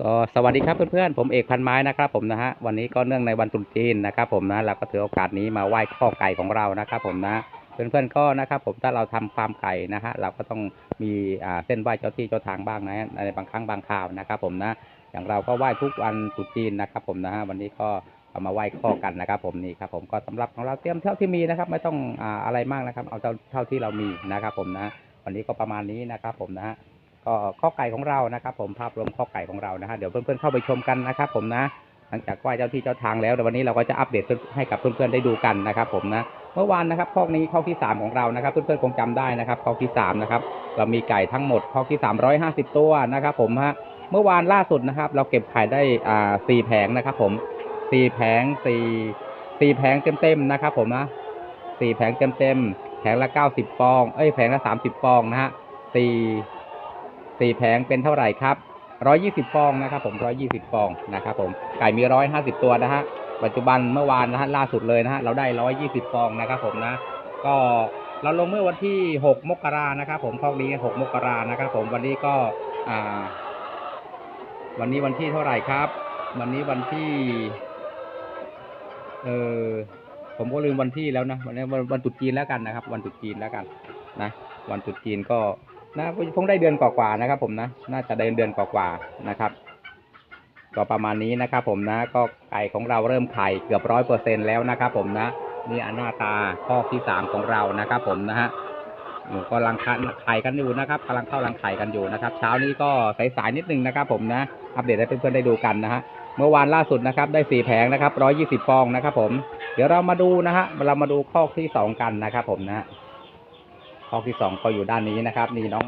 ก็สวัสดีครับเพื่อนๆผมเอกพันไม้นะครับผมนะฮะวันนี้ก็เนื่องในวันตรุษจีนนะครับผมนะเราก็ถือโอกาสนี้มาไหว้ข้อไก่ของเรานะครับผมนะเพื่อนๆก็นะครับผมถ้าเราทำฟาร์มไก่นะฮะเราก็ต้องมีอ่าเส้นไหว้เจ้าที่เจ้าทางบ้างนะในบางครั้งบางคราวนะครับผมนะอย่างเราก็ไหว้ทุกวันตรุษจีนนะครับผมนะฮะวันนี้ก็เอามาไหว้ข้อกันนะครับ ผมนี่ครับผมก็สำหรับของเราเตรียมเท่าที่มีนะครับ ไม่ต้องอ่าอะไรมากนะครับ เอาเท่าเท่าที่เรามีนะครับผมนะวันนี้ก็ประมาณนี้นะครับผมนะฮะ ก็ข้อไก่ของเรานะครับผมภาพรวมข้อไก่ของเรานะฮะเดี๋ยวเพื่อนๆเข้าไปชมกันนะครับผมนะ หลังจากไหว้เจ้าที่เจ้าทางแล้ววันนี้เราก็จะอัปเดตให้กับเพื่อนๆได้ดูกันนะครับ ผมนะเมื่อวานนะครับข้อนี้ข้อที่สามของเรานะครับเพื่อนๆคงจำได้นะครับข้อที่สามนะครับเรามีไก่ทั้งหมดข้อที่สามร้อยห้าสิบตัวนะครับผมฮะเมื่อวานล่าสุดนะครับ เราเก็บไข่ได้อ่าสี่แผงนะครับ ผมสี่แผงสี่สี่แผงเต็มๆนะครับ ผมนะสี่แผงเต็มๆแผงละเก้าสิบฟอง เอ้ยแผงละสามสิบฟองนะฮะสี่ สี่แผงเป็นเท่าไหร่ครับร้อยี่สิบฟองนะครับผมร้อยี่สิบฟองนะครับผมไก่มีร้อยห้าสิบตัวนะฮะปัจจุบันเมื่อวานนะฮะล่าสุดเลยนะฮะเราได้ร้อยยี่สิบฟองนะครับผมนะ ก็เราลงเมื่อวันที่หกมกรานะครับผมคอกนี้หกมกรานะครับผมวันนี้ก็อ่า วันนี้วันที่เท่าไหร่ครับ วันนี้วันที่ เออผมก็ลืมวันที่แล้วนะวันนี้วันวันตรุษจีนแล้วกันนะครับ วันตรุษจีนแล้วกัน นะ วันตรุษจีนก็ นะคงได้เดือนกว่าๆนะครับ ผมนะน่าจะได้เดือนกว่าๆนะครับก็ประมาณนี้นะครับ ผมนะ ก็ไก่ของเราเริ่มไข่เกือบร้อยเปอร์เซ็นแล้วนะครับ ผมนะ นี่อันหน้าตาข้อที่สามของเรานะครับ ผมนะฮะหนูก็รังไข่กันอยู่นะครับกำลังเข้ารังไข่กันอยู่นะครับ เช้านี้ก็สายๆนิดนึงนะครับ ผมนะอัปเดตให้เพื่อนๆได้ดูกันนะฮะเมื่อวานล่าสุดนะครับ ได้สี่แผงนะครับร้อยี่สิบฟองนะครับ ผม เดี๋ยวเรามาดูนะฮะเรามาดูข้อที่สองกันนะครับ ผมนะ ข้อที่สองก็อยู่ด้านนี้นะครับ นี่น้อง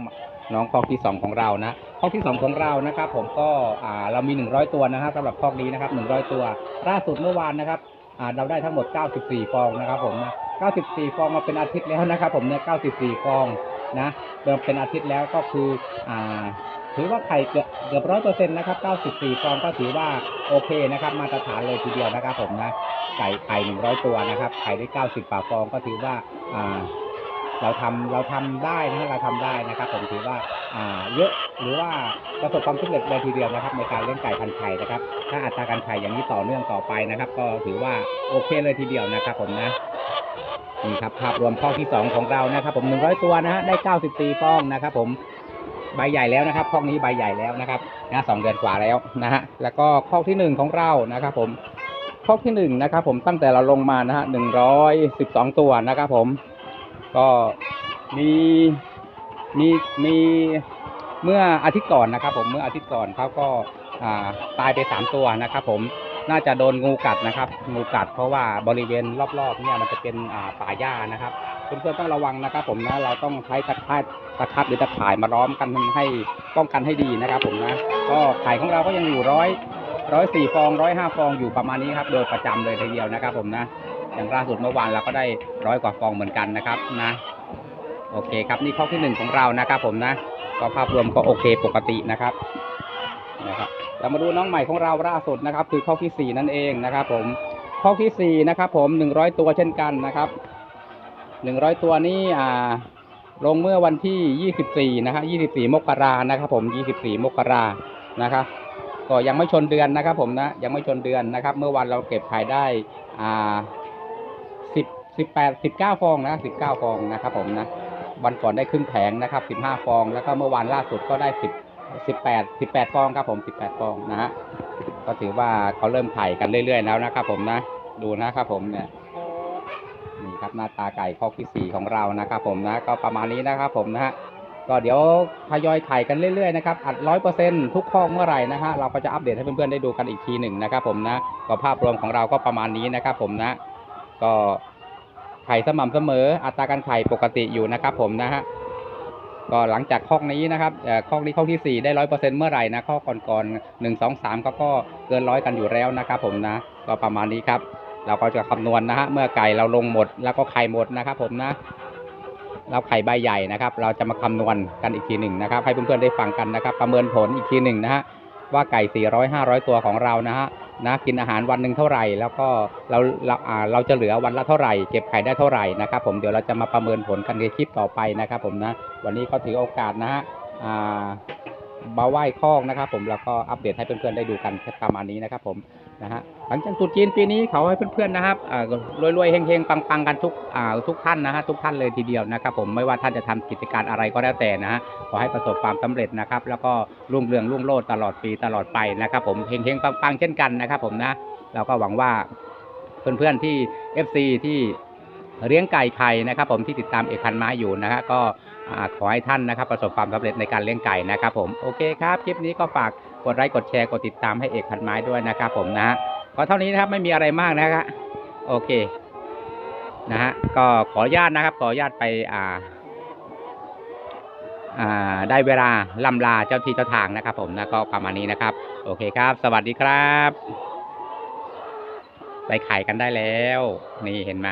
น้องข้อที่สองของเรานะข้อที่สองของเรานะครับ ผมก็อ่าเรามีหนึ่งร้อยตัวนะครับสำหรับข้อนี้นะครับหนึ่งร้อยตัวล่าสุดเมื่อวานนะครับอ่าเราได้ทั้งหมดเก้าสิบสี่ฟองนะครับ ผมนะเก้าสิบสี่ฟองมาเป็นอาทิตย์แล้วนะครับ ผมเนี่ยเก้าสิบสี่ฟองนะเดิมเป็นอาทิตย์แล้วก็คืออ่าถือว่าไข่เกือบเกือบร้อยเปอร์เซ็นต์นะครับเก้าสิบสี่ฟองก็ถือว่าโอเคนะครับ มาตรฐานเลยทีเดียวนะครับ ผมนะไก่ไข่หนึ่งร้อยตัวนะครับไข่ได้เก้าสิบฝาฟองก็ถือว่าอ่า เราทำเราทำได้นะฮะเราทำได้นะครับ ผมถือว่าอ่าเยอะหรือว่าประสบความสำเร็จเลยทีเดียวนะครับ ในการเลี้ยงไก่พันไข่นะครับ ถ้าอัตราการไข่อย่างนี้ต่อเนื่องต่อไปนะครับ ก็ถือว่าโอเคเลยทีเดียวนะครับ ผมนะนี่ครับภาพรวมข้อที่สองของเรานะครับ ผมหนึ่งร้อยตัวนะฮะได้เก้าสิบสี่ฟองนะครับ ผมใบใหญ่แล้วนะครับข้อนี้ใบใหญ่แล้วนะครับนะสองเดือนกว่าแล้วนะฮะแล้วก็ข้อที่หนึ่งของเรานะครับ ผมข้อที่หนึ่งนะครับ ผมตั้งแต่เราลงมานะฮะหนึ่งร้อยสิบสองตัวนะครับ ผม ก็มีมีมีเมื่ออาทิตย์ก่อนนะครับ ผมเมื่ออาทิตย์ก่อนเขาก็ตายไปสามตัวนะครับ ผมน่าจะโดนงูกัดนะครับ งูกัดเพราะว่าบริเวณรอบๆเนี่ยมันจะเป็นป่าหญ้านะครับเพื่อนๆต้องระวังนะครับ ผมนะเราต้องใช้ตะข่ายตะคับหรือตะข่ายมาล้อมกันให้ป้องกันให้ดีนะครับ ผมนะก็ไข่ของเราก็ยังอยู่ร้อยร้อยสี่ฟองร้อยห้าฟองอยู่ประมาณนี้ครับ โดยประจำเลยทีเดียวนะครับ ผมนะ อย่างล่าสุดเมื่อวานเราก็ได้ร้อยกว่าฟองเหมือนกันนะครับนะโอเคครับนี่ข้อที่หนึ่งของเรานะครับ ผมนะก็ภาพรวมก็โอเคปกตินะครับนะครับเรามาดูน้องใหม่ของเราล่าสุดนะครับ คือข้อที่สี่นั่นเองนะครับ ผมข้อที่สี่นะครับ ผมหนึ่งร้อยตัวเช่นกันนะครับหนึ่งร้อยตัวนี้อ่าลงเมื่อวันที่ยี่สิบสี่นะฮะยี่สิบสี่มกรานะครับ ผมยี่สิบสี่มกรานะครับก็ยังไม่ชนเดือนนะครับ ผมนะยังไม่ชนเดือนนะครับ เมื่อวันเราเก็บขายได้อ่า สิบแปดสิบเก้าฟองนะสิบเก้าฟองนะครับผมนะวันก่อนได้ครึ่งแผงนะครับสิบห้าฟอง แล้วก็เมื่อวานล่าสุดก็ได้สิบสิบแปดสิบแปดฟองครับผมสิบแปดฟองนะฮะก็ถือว่าเขาเริ่มไข่กันเรื่อยๆแล้วนะครับผมนะดูนะครับผมเนี่ยนี่ครับหน้าตาไก่ข้อที่สี่ของเรานะครับผมนะก็ประมาณนี้นะครับผมนะฮะก็เดี๋ยวทยอยไข่กันเรื่อยๆนะครับอัดร้อยเปอร์เซ็นทุกข้อเมื่อไหร่นะฮะเราก็จะอัปเดตให้เพื่อนๆได้ดูกันอีกทีหนึ่งนะครับผมนะก็ภาพรวมของเราก็ประมาณนี้นะครับผมนะ ก็ ไข่สม่ำเสมอ อัตราการไข่ปกติอยู่นะครับ ผมนะฮะก็หลังจากข้อนี้นะครับเอ่อข้อนี้ข้อที่สี่ได้ร้อยเปอร์เซ็นเมื่อไหร่นะข้อก่อนๆหนึ่งสองสามก็ก็เกินร้อยกันอยู่แล้วนะครับ ผมนะ ก็ประมาณนี้ครับ เราก็จะคำนวณนะฮะเมื่อไก่เราลงหมด แล้วก็ไข่หมดนะครับ ผมนะ เราไข่ใบใหญ่นะครับ เราจะมาคำนวณกันอีกทีหนึ่งนะครับ ให้เพื่อนๆได้ฟังกันนะครับ ประเมินผลอีกทีหนึ่งนะฮะว่าไก่400 500 ตัวของเรานะฮะ นะกินอาหารวันหนึ่งเท่าไหร่ แล้วก็เราเราอ่าเราจะเหลือวันละเท่าไหร่ เก็บไข่ได้เท่าไหร่นะครับ ผมเดี๋ยวเราจะมาประเมินผลกันในคลิปต่อไปนะครับ ผมนะวันนี้ก็ถือโอกาสนะฮะอ่ามาไหว้คอกนะครับ ผมแล้วก็อัปเดตให้เพื่อนๆได้ดูกันประมาณนี้นะครับ ผม นะฮะหลังจากตรุษจีนปีนี้เขาให้เพื่อนๆนะครับรวยๆเฮงๆปังๆกันทุกทุกท่านนะฮะทุกท่านเลยทีเดียวนะครับ ผมไม่ว่าท่านจะทำกิจการอะไรก็แล้วแต่นะฮะขอให้ประสบความสำเร็จนะครับ แล้วก็รุ่งเรืองรุ่งโรจน์ตลอดปีตลอดไปนะครับ ผมเฮงๆปังๆเช่นกันนะครับ ผมนะเราก็หวังว่าเพื่อนๆที่ FC ที่เลี้ยงไก่ไข่นะครับผมที่ติดตามเอกพันไม้อยู่นะฮะก็ขอให้ท่านนะครับ ประสบความสำเร็จในการเลี้ยงไก่นะครับ ผมโอเคครับคลิปนี้ก็ฝาก กดไลค์กดแชร์กดติดตามให้เอกพันไม้ด้วยนะครับผมนะฮะขอเท่านี้นะครับไม่มีอะไรมากนะครับโอเคนะฮะก็ขออนุญาตนะครับ ขออนุญาตไปอ่า อ่า ได้เวลาลำลาเจ้าที่เจ้าทางนะครับ ผมนะก็ประมาณนี้นะครับ โอเคครับ สวัสดีครับไปไข่กันได้แล้ว นี่เห็นไหม